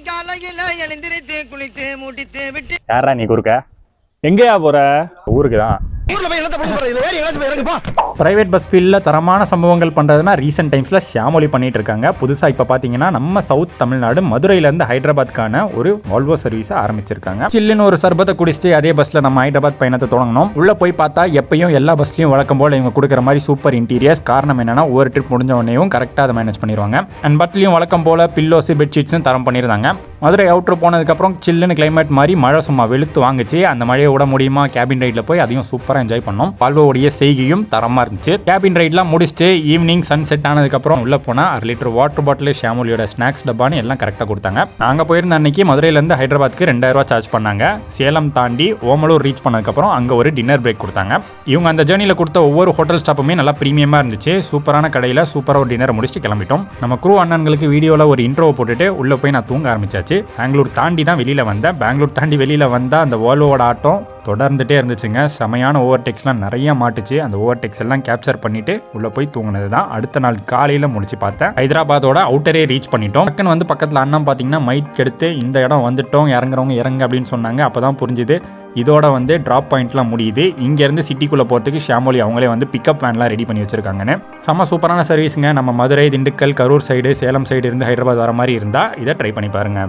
காலையில எழுந்திருத்து குளித்து மூட்டித்து விட்டு யாரா நீ குறுக்க? எங்கேயா போற? ஊருக்கு தான் ஊர்ல போய் பிரைவேட் பஸ் ஃபீல்டில் தரமான சம்பவங்கள் பண்ணுறதுனா ரீசெண்ட் டைம்ஸில் ஷியாமொழி பண்ணிட்டு இருக்காங்க. புதுசாக இப்போ பார்த்தீங்கன்னா நம்ம சவுத் தமிழ்நாடு மதுரையிலேருந்து ஹைதராபாத்க்கான ஒரு வால்வோ சர்வீஸை ஆரம்பிச்சிருக்காங்க. சில்லுன்னு ஒரு சர்பத்தை குடிச்சிட்டு அதே பஸ்ஸில் நம்ம ஹைதராபாத் பயணத்தை தொடங்கணும். உள்ளே போய் பார்த்தா எப்பயும் எல்லா பஸ்லையும் வழக்கம் போல் இவங்க கொடுக்குற மாதிரி சூப்பர் இன்டீரியர்ஸ் காரணம் என்னன்னா ஒவ்வொரு ட்ரிப் முடிஞ்ச உடனேயும் கரெக்டாக அதை மேனேஜ் பண்ணிடுவாங்க. அண்ட் பஸ்லையும் வழக்கம் போல் பில்லோஸு பெட்ஷீட்ஸும் தரம் பண்ணியிருந்தாங்க மதுரை அவுட்ரு போனதுக்கப்புறம் சில்லுன்னு கிளைமேட் மாதிரி மழை சும்மா வெளுத்து வாங்குச்சு. அந்த மழையை விட முடியுமா? கேபின் ரைடில் போய் அதையும் சூப்பராக என்ஜாய் பண்ணோம். பால்வோடைய செய்கையும் தரமாக இருந்துச்சு. கேபின் ரைட்லாம் முடிச்சுட்டு ஈவினிங் சன் செட் ஆனதுக்கப்புறம் உள்ளே போனால் அரை லிட்டர் வாட்டர் பாட்டில் ஷாமொலியோட ஸ்நாக்ஸ் டப்பான்னு எல்லாம் கரெக்டாக கொடுத்தாங்க. நாங்கள் போயிருந்த அன்னைக்கு மதுரையிலேருந்து ஹைதராபாத்துக்கு ரெண்டாயிரரூவா சார்ஜ் பண்ணாங்க. சேலம் தாண்டி ஓமலூர் ரீச் பண்ணதுக்கப்புறம் அங்கே ஒரு டின்னர் பிரேக் கொடுத்தாங்க. இவங்க அந்த ஜேர்னியில் கொடுத்த ஒவ்வொரு ஹோட்டல் ஸ்டாப்புமே நல்லா ப்ரீமியமாக இருந்துச்சு. சூப்பரான கடையில் சூப்பராக ஒரு டின்னர் முடிச்சுட்டு கிளம்பிட்டோம். நம்ம குரூ அண்ணன்களுக்கு வீடியோவில் ஒரு இன்ட்ரோவை போட்டுட்டு உள்ளே போய் நான் தூங்க ஆரம்பிச்சாச்சு. பெங்களூர் தாண்டி தான் வெளியில் வந்தேன். பெங்களூர் தாண்டி வெளியில் வந்தால் அந்த ஓல்வோட ஆட்டம் தொடர்ந்துட்டே இருந்துச்சுங்க. செமையான ஓவர்டேக்ஸ்லாம் நிறைய மாட்டுச்சு. அந்த ஓவர்டேக்ஸ் எல்லாம் கேப்சர் பண்ணிட்டு உள்ளே போய் தூங்கினது தான் அடுத்த நாள் காலையில் முடிச்சு பார்த்தேன். ஹைதராபாத்தோட அவுட்டரே ரீச் பண்ணிட்டோம். டக்குன்னு வந்து பக்கத்தில் அண்ணன் பார்த்தீங்கன்னா மைக் எடுத்து இந்த இடம் வந்துட்டோம் இறங்குறவங்க இறங்க அப்படின்னு சொன்னாங்க. அப்போ தான் புரிஞ்சுது இதோட வந்து ட்ராப் பாயிண்ட்லாம் முடியுது. இங்கேருந்து சிட்டிக்குள்ளே போகிறதுக்கு ஷாமொலி அவங்களே வந்து பிக்கப் வேன்லாம் ரெடி பண்ணி வச்சுருக்காங்கன்னு. செம்ம சூப்பரான சர்வீஸுங்க நம்ம மதுரை திண்டுக்கல் கரூர் சைடு சேலம் சைடு இருந்து ஹைதராபாத் வர மாதிரி இருந்தால் இதை ட்ரை பண்ணி பாருங்கள்